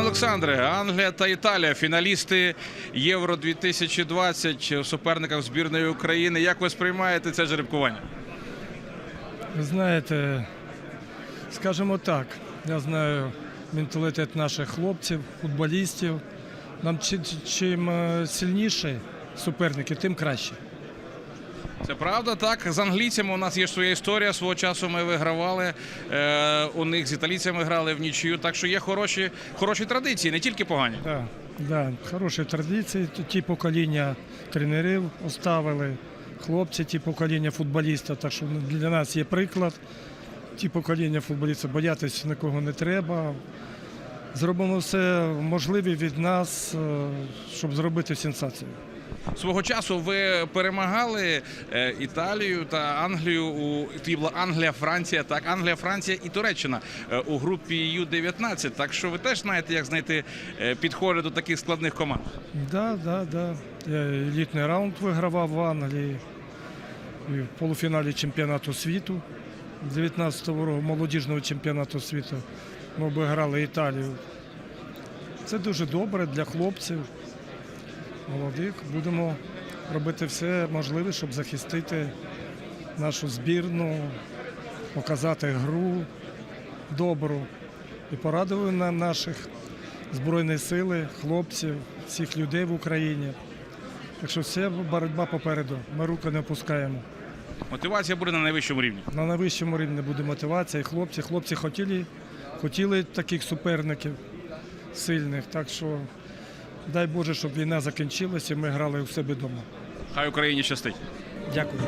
Олександре, Англія та Італія, фіналісти Євро 2020 в суперниках збірної України. Як ви сприймаєте це жеребкування? Ви знаєте, скажімо так, я знаю менталітет наших хлопців, футболістів. Нам чим е, сильніші суперники, тим краще. Це правда, так. З англійцями у нас є своя історія. Свого часу ми вигравали. Е, у них з італійцями грали в нічию. Так що є хороші, хороші традиції, не тільки погані. Да, да, хороші традиції. Ті- Ті покоління тренерів оставили, хлопці, ті покоління футболістів. Так що для нас є приклад. Ті покоління футболістів боятися нікого не треба. Зробимо все можливе від нас, е, щоб зробити сенсацію. Свого часу ви перемагали е, Італію та Англію у була Англія, Франція, так, Англія, Франція і Туреччина е, у групі Ю-19. Так що ви теж знаєте, як знайти е, підходи до таких складних команд. Да, да, да. Я раунд вигравав в Англії. В полуфіналі чемпіонату світу 19-го року, молодіжного чемпіонату світу. Ми обіграли Італію. Це дуже добре для хлопців. Молодих. Будемо робити все можливе, щоб захистити нашу збірну, показати гру добру. І порадили нам наших Збройні сили, хлопців, всіх людей в Україні. Так що все боротьба попереду. Ми руки не опускаємо. Мотивація буде на найвищому рівні. На найвищому рівні буде мотивація. І хлопці, хлопці хотіли, хотіли таких суперників сильних. Так що дай Боже, щоб війна закінчилася і ми грали у себе вдома. Хай Україні щастить. Дякую.